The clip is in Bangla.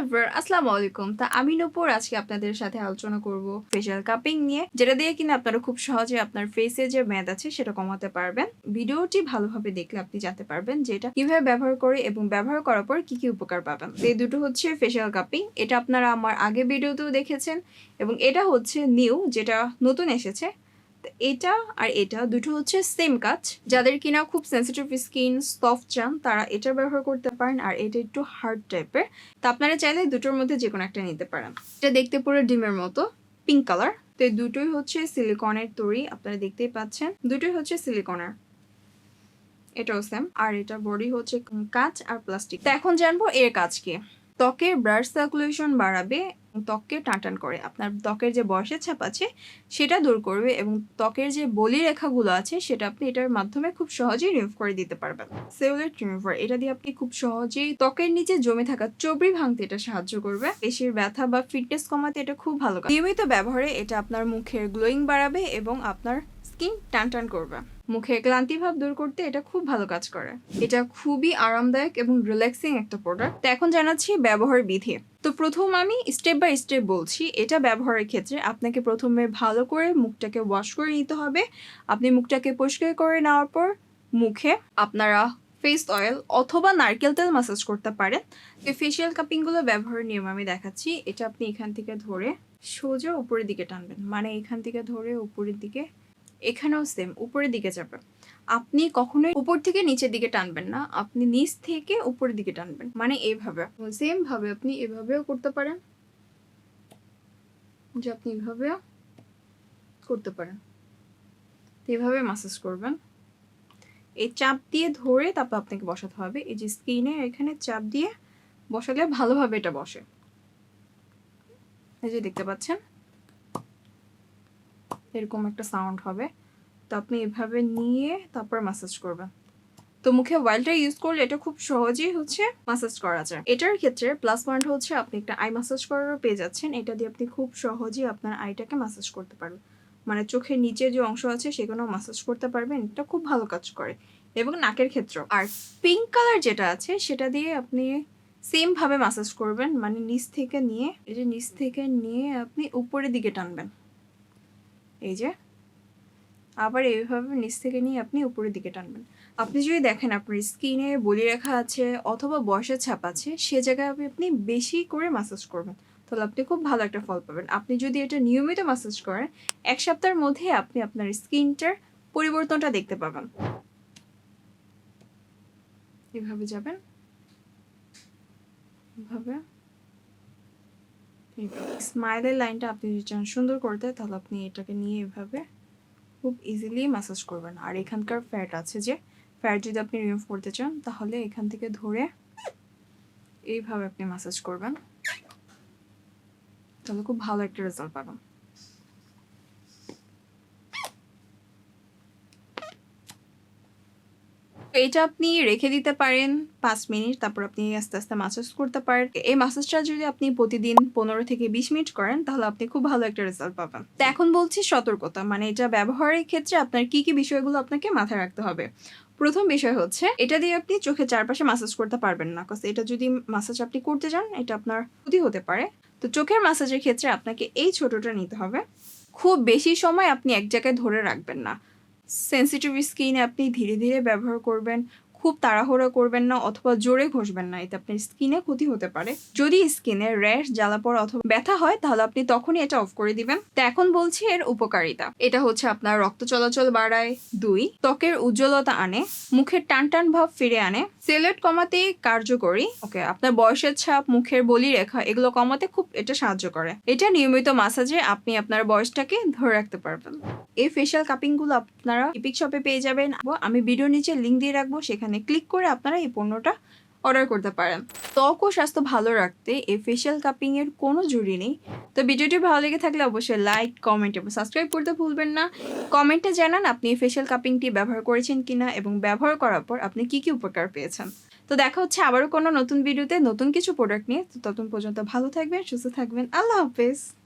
এভরিওয়ান আসসালামু আলাইকুম। তা আমি নূপুর, আজকে আপনাদের সাথে আলোচনা করব ফেশিয়াল কাপিং নিয়ে, যেটা দিয়ে কিনা আপনারা খুব সহজে আপনার ফেসে যে মেদ আছে, সেটা কমাতে পারবেন। ভিডিওটি ভালোভাবে দেখলে আপনি জানতে পারবেন যে এটা কীভাবে ব্যবহার করে এবং ব্যবহার করার পর কি কি উপকার পাবেন। এই দুটো হচ্ছে ফেশিয়াল কাপিং এটা আপনারা আমার আগে ভিডিওতেও দেখেছেন এবং এটা হচ্ছে নিউ যেটা নতুন এসেছে। এটা আর এটা দুটো হচ্ছে সেম কাজ। যাদের কিনা খুব সেন্সিটিভ স্কিন সফট চান তারা এটা ব্যবহার করতে পারেন আর এটা একটু হার্ড টাইপের তা আপনারা চাইলে দুটোর মধ্যে যে কোনো একটা নিতে পারেন। এটা দেখতে পুরো ডিমের মতো পিঙ্ক কালার তো এই দুটোই হচ্ছে সিলিকনের তৈরি, আপনারা দেখতেই পাচ্ছেন। দুটোই হচ্ছে সিলিকনের এটাও সেম আর এটা বডি হচ্ছে কাঁচ আর প্লাস্টিক তো এখন জানব এর কাজ কি। ত্বকের ব্লাড সার্কুলেশন বাড়াবে ত্বককে টানটান করে। আপনার ত্বকের যে বয়সের ছাপ আছে, সেটা দূর করবে এবং ত্বকের যে বলি রেখাগুলো আছে, সেটা আপনি এটার মাধ্যমে খুব সহজেই রিমুভ করে দিতে পারবেন। সেলুলার রিমুভার এটা দিয়ে আপনি খুব সহজেই ত্বকের নিচে জমে থাকা চবড়ি ভাঙতে এটা সাহায্য করবে। পেশির ব্যথা বা ফিটনেস কমাতে এটা খুব ভালো নিয়মিত ব্যবহারে এটা আপনার মুখের গ্লোয়িং বাড়াবে এবং আপনার স্কিন টান টান করবে। মুখে ক্লান্তি ভাব দূর করতে এটা খুব ভালো কাজ করে। এটা খুবই আরামদায়ক এবং রিল্যাক্সিং একটা প্রোডাক্ট তো এখন জানাচ্ছি ব্যবহার বিধি। তো প্রথম আমি স্টেপ বাই স্টেপ বলছি, এটা ব্যবহারের ক্ষেত্রে আপনাকে প্রথমে ভালো করে মুখটাকে ওয়াশ করে নিতে হবে। আপনি মুখটাকে পরিষ্কার করে নেওয়ার পর মুখে আপনারা ফেস অয়েল অথবা নারকেল তেল মাসাজ করতে পারেন। এই ফেসিয়াল কাপিংগুলো ব্যবহারের নিয়ম আমি দেখাচ্ছি। এটা আপনি এখান থেকে ধরে সোজা উপরের দিকে টানবেন। মানে এখান থেকে ধরে উপরের দিকে এখানেও সেম উপরের দিকে যাবে। আপনি কখনোই উপর থেকে নিচের দিকে টানবেন না, আপনি নিচ থেকে উপরের দিকে টানবেন মানে এইভাবে সেম ভাবে আপনি এভাবেও করতে পারেন, যে আপনি এভাবেও করতে পারেন। এভাবে মাসাজ করবেন। এই চাপ দিয়ে ধরে তারপর আপনাকে বসাতে হবে। এই যে স্কিনে এখানে চাপ দিয়ে বসালে ভালোভাবে এটা বসে। এই যে দেখতে পাচ্ছেন? এরকম একটা সাউন্ড হবে। তো আপনি এভাবে নিয়ে তারপর মাসাজ করবেন। তো মুখে ওয়াইল্ডটা ইউজ করলে এটা খুব সহজেই হচ্ছে মাসাজ করা যায়। এটার ক্ষেত্রে প্লাস পয়েন্ট হচ্ছে আপনি একটা আই মাসাজ করারও পেয়ে যাচ্ছেন। এটা দিয়ে আপনি খুব সহজেই আপনার আইটাকে মাসাজ করতে পারবেন। মানে চোখের নিচে যে অংশ আছে সেগুলো মাসাজ করতে পারবেন। এটা খুব ভালো কাজ করে। এবং নাকের ক্ষেত্রেও। আর পিঙ্ক কালার যেটা আছে সেটা দিয়ে আপনি সেম ভাবে মাসাজ করবেন। মানে নিচ থেকে নিয়ে, এই যে নিচ থেকে নিয়ে আপনি উপরের দিকে টানবেন। এই যে, আবার এইভাবে নিচ থেকে নিয়ে আপনি উপরের দিকে টানবেন। আপনি যদি দেখেন আপনার স্কিনে বলি রেখা আছে অথবা বয়সের ছাপ আছে, সে জায়গায় আপনি বেশি করে মাসাজ করবেন। তাহলে আপনি খুব ভালো একটা ফল পাবেন। আপনি যদি এটা নিয়মিত মাসাজ করেন, এক সপ্তাহের মধ্যে আপনি আপনার স্কিনটার পরিবর্তনটা দেখতে পাবেন। এভাবে যাবেন। এভাবে স্মাইলের লাইনটা আপনি যদি চান সুন্দর করতে, তাহলে আপনি এটাকে নিয়ে এভাবে খুব ইজিলি ম্যাসাজ করবেন। আর এখানকার ফ্যাট আছে যে ফ্যাট যদি আপনি রিমুভ করতে চান, তাহলে এখান থেকে ধরে এইভাবে আপনি ম্যাসাজ করবেন। তাহলে খুব ভালো একটা রেজাল্ট পাবেন। এটা আপনি রেখে দিতে পারেন পাঁচ মিনিট, তারপর আপনি আস্তে আস্তে মাসাজ করতে পারেন। এই মাসাজটা যদি আপনি প্রতিদিন পনেরো থেকে বিশ মিনিট করেন, তাহলে আপনি খুব ভালো একটা রেজাল্ট পাবেন। তো এখন বলছি সতর্কতা মানে এটা ব্যবহারের ক্ষেত্রে আপনার কি কি বিষয়গুলো আপনাকে মাথায় রাখতে হবে? প্রথম বিষয় হচ্ছে, এটা দিয়ে আপনি চোখের চারপাশে মাসাজ করতে পারবেন না কারণ এটা যদি মাসাজ আপনি করতে যান, এটা আপনার ক্ষতি হতে পারে। তো চোখের মাসাজের ক্ষেত্রে আপনাকে এই ছোটটা নিতে হবে, খুব বেশি সময় আপনি এক জায়গায় ধরে রাখবেন না। সেন্সিটিভ স্কিনে আপনি ধীরে ধীরে ব্যবহার করবেন। খুব তাড়াহুড়ো করবেন না অথবা জোরে ঘষবেন না, এতে আপনার স্কিনে ক্ষতি হতে পারে। যদি স্কিনে র্যাশ, জ্বালা পড়া অথবা ব্যথা হয়, তাহলে আপনি তখনই এটা অফ করে দিবেন। তো এখন বলছি এর উপকারিতা। এটা হচ্ছে আপনার রক্ত চলাচল বাড়ায়। দুই, ত্বকের উজ্জ্বলতা আনে, মুখের টান টান ভাব ফিরে আনে। সেলেট কমাতে কার্যকরী। ওকে, আপনার বয়সের ছাপ, মুখের বলি রেখা এগুলো কমাতে খুব এটা সাহায্য করে। এটা নিয়মিত মাসাজে আপনি আপনার বয়সটাকে ধরে রাখতে পারবেন। এই ফেশিয়াল কাপিংগুলো আপনারা ইপিক শপে পেয়ে যাবেন। আমি ভিডিও নিচে লিঙ্ক দিয়ে রাখব, সেখানে ক্লিক করে আপনারা এই পণ্যটা অর্ডার করতে পারেন। ত্বক ও স্বাস্থ্য ভালো রাখতে এই ফেশিয়াল কাপিং এর কোনো জুড়ি নেই। তো ভিডিওটি ভালো লেগে থাকলে অবশ্যই লাইক কমেন্ট এবং সাবস্ক্রাইব করতে ভুলবেন না। কমেন্টে জানান আপনি এই ফেশিয়াল কাপিংটি ব্যবহার করেছেন কিনা এবং ব্যবহার করার পর আপনি কি কি উপকার পেয়েছেন। তো দেখা হচ্ছে আবারও কোনো নতুন ভিডিওতে নতুন কিছু প্রোডাক্ট নিয়ে। তো ততক্ষণ পর্যন্ত ভালো থাকবেন, সুস্থ থাকবেন। আল্লাহ হাফেজ।